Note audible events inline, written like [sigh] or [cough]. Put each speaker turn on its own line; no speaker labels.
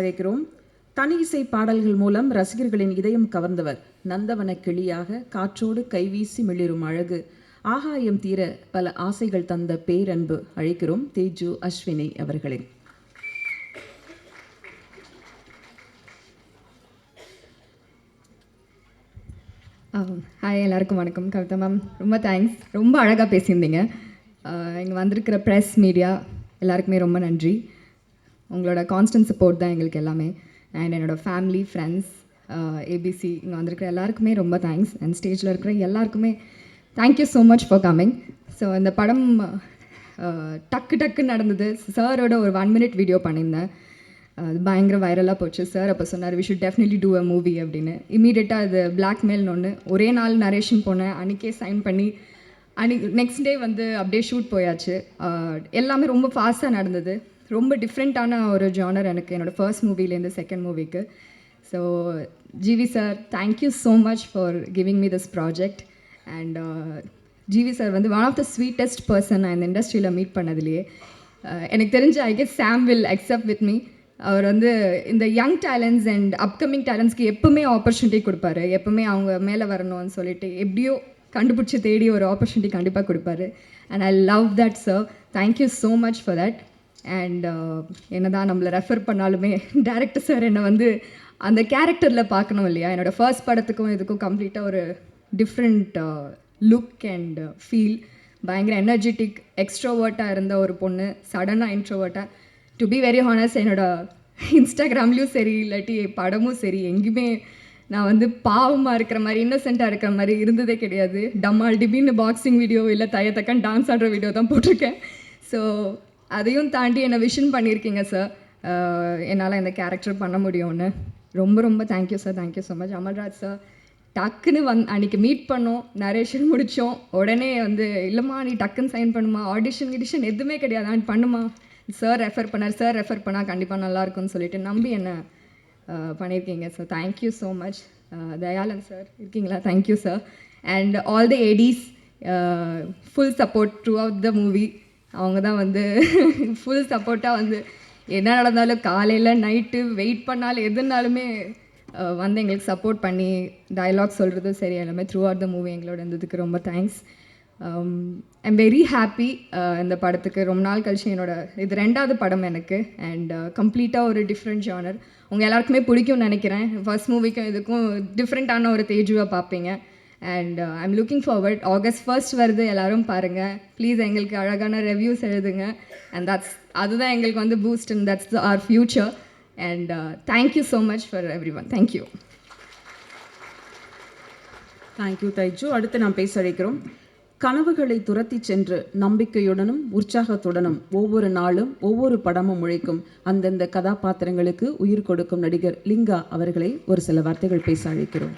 அழைக்கிறோம். தனி இசை பாடல்கள் மூலம் ரசிகர்களின் இதயம் கவர்ந்தவர். நந்தவன கிளியாக காற்றோடு கைவீசி மிளிரும் அழகு. ஆகாயம் தீர பல ஆசைகள் தந்த பேரன்பு அழைக்கிறோம். தேஜு அஸ்வினி அவர்களே.
ஹாய் எல்லாருக்கும் வணக்கம். கவிதா மேம் ரொம்ப தேங்க்ஸ் ரொம்ப அழகாக பேசியிருந்தீங்க. இங்கே வந்திருக்கிற ப்ரெஸ் மீடியா எல்லாருக்குமே ரொம்ப நன்றி. உங்களோட கான்ஸ்டன்ட் சப்போர்ட் தான் எங்களுக்கு எல்லாமே. அண்ட் என்னோடய ஃபேமிலி ஃப்ரெண்ட்ஸ் ஏபிசி இங்கே வந்திருக்கிற எல்லாருக்குமே ரொம்ப தேங்க்ஸ் அண்ட் ஸ்டேஜில் இருக்கிற எல்லாருக்குமே thank you so much for coming so இந்த படம் uh, டக்கு டக்குன்னு நடந்தது. சாரோட ஒரு ஒன் மினிட் வீடியோ பண்ணியிருந்தேன். அது பயங்கர வைரலாக போச்சு. சார் அப்போ சொன்னார் we should definitely do a movie அப்படின்னு. இமீடியட்டாக அது பிளாக்மெயில்னு ஒன்று ஒரே நாள் நரேஷன் போனேன். அன்றைக்கே சைன் பண்ணி அன்னி நெக்ஸ்ட் டே வந்து அப்படியே ஷூட் போயாச்சு. Uh, எல்லாமே ரொம்ப ஃபாஸ்ட்டாக நடந்தது. ரொம்ப டிஃப்ரெண்ட்டான ஒரு ஜானர் எனக்கு என்னோடய ஃபர்ஸ்ட் மூவிலேருந்து செகண்ட் மூவிக்கு so GV sir thank you so much for giving me this project and GV sir வந்து one of the sweetest person நான் இந்த இண்டஸ்ட்ரியில் மீட் பண்ணதுலேயே. Uh, எனக்கு தெரிஞ்ச I guess Sam will accept with me அவர் வந்து இந்த யங் டேலண்ட்ஸ் அண்ட் அப்கமிங் டேலண்ட்ஸ்க்கு எப்பவுமே ஆப்பர்ச்சுனிட்டி கொடுப்பாரு. எப்பவுமே அவங்க மேலே வரணும்னு சொல்லிட்டு எப்படியோ கண்டுபிடிச்சி தேடி ஒரு ஆப்பர்ச்சுனிட்டி கண்டிப்பாக கொடுப்பாரு. And I love that sir thank you so much for that and uh, என்னதான் நம்மளை ரெஃபர் பண்ணாலுமே டேரக்டர் சார் என்னை வந்து அந்த கேரக்டரில் பார்க்கணும் இல்லையா? என்னோடய ஃபர்ஸ்ட் படத்துக்கும் இதுக்கும் கம்ப்ளீட்டாக ஒரு டிஃப்ரெண்ட் லுக் அண்ட் ஃபீல் பயங்கர எனர்ஜெட்டிக் எக்ஸ்ட்ரோவர்ட்டாக இருந்த ஒரு பொண்ணு சடனாக இன்ட்ரோவர்ட்டாக டு பி வெரி ஹானஸ்ட் என்னோட இன்ஸ்டாகிராம்லேயும் சரி இல்லாட்டி படமும் சரி எங்கேயுமே நான் வந்து பாவமாக இருக்கிற மாதிரி இன்னசென்ட்டாக இருக்கிற மாதிரி இருந்ததே கிடையாது. டம்மால் டிபின்னு பாக்ஸிங் வீடியோ இல்லை தயத்தக்கன் டான்ஸ் ஆடுற வீடியோ தான் போட்டிருக்கேன். ஸோ அதையும் தாண்டி என்னை விஷன் பண்ணியிருக்கீங்க சார் என்னால் இந்த கேரக்டர் பண்ண முடியும்னு. ரொம்ப ரொம்ப thank you sir thank you so much Amalraj sir டக்குன்னு வந் அன்றைக்கி மீட் பண்ணோம் நரேஷன் முடித்தோம் உடனே வந்து இல்லைம்மா நீ டக்குன்னு சைன் பண்ணுமா? ஆடிஷன் கிடிஷன் எதுவுமே கிடையாது. நான் பண்ணுமா? சார் ரெஃபர் பண்ணார். சார் ரெஃபர் பண்ணால் கண்டிப்பாக நல்லாயிருக்கும்னு சொல்லிட்டு நம்பி என்ன பண்ணியிருக்கீங்க sir thank you so much Dayalan sir இருக்கீங்களா? Thank you sir and all the ADs full support throughout the movie அவங்க தான் வந்து [laughs] ஃபுல் சப்போர்ட்டாக வந்து என்ன நடந்தாலும் காலையில் நைட்டு வெயிட் பண்ணாலும் எதுனாலுமே வந்து எங்களுக்கு சப்போர்ட் பண்ணி டைலாக் சொல்கிறதும் சரி எல்லாமே த்ரூ ஆர் த மூவி எங்களோட இருந்ததுக்கு ரொம்ப தேங்க்ஸ் ஐம் வெரி ஹாப்பி இந்த படத்துக்கு. ரொம்ப நாள் கழிச்சு என்னோட இது ரெண்டாவது படம் எனக்கு அண்ட் கம்ப்ளீட்டாக ஒரு டிஃப்ரெண்ட் ஜானர் உங்கள் எல்லாருக்குமே பிடிக்கும்னு நினைக்கிறேன். ஃபர்ஸ்ட் மூவிக்கும் இதுக்கும் டிஃப்ரெண்ட்டான ஒரு தேஜுவை பார்ப்பீங்க. And I'm looking forward August first வருது எல்லாரும் பாருங்கள் ப்ளீஸ் எங்களுக்கு அழகான ரிவ்யூஸ் எழுதுங்க. அண்ட் தட்ஸ் அதுதான் எங்களுக்கு வந்து boost and that's our future and thank you so much for everyone thank you
thank you Thaiju அடுத்து நாம் பேச அழைக்கிறோம் கனவுகளை துரத்தி சென்று நம்பிக்கையுடனும் உற்சாகத்துடனும் ஒவ்வொரு நாளும் ஒவ்வொரு படமும் உழைக்கும் அந்தந்த கதாபாத்திரங்களுக்கு உயிர் கொடுக்கும் நடிகர் லிங்கா அவர்களை ஒரு சில வார்த்தைகள் பேச அழைக்கிறோம்.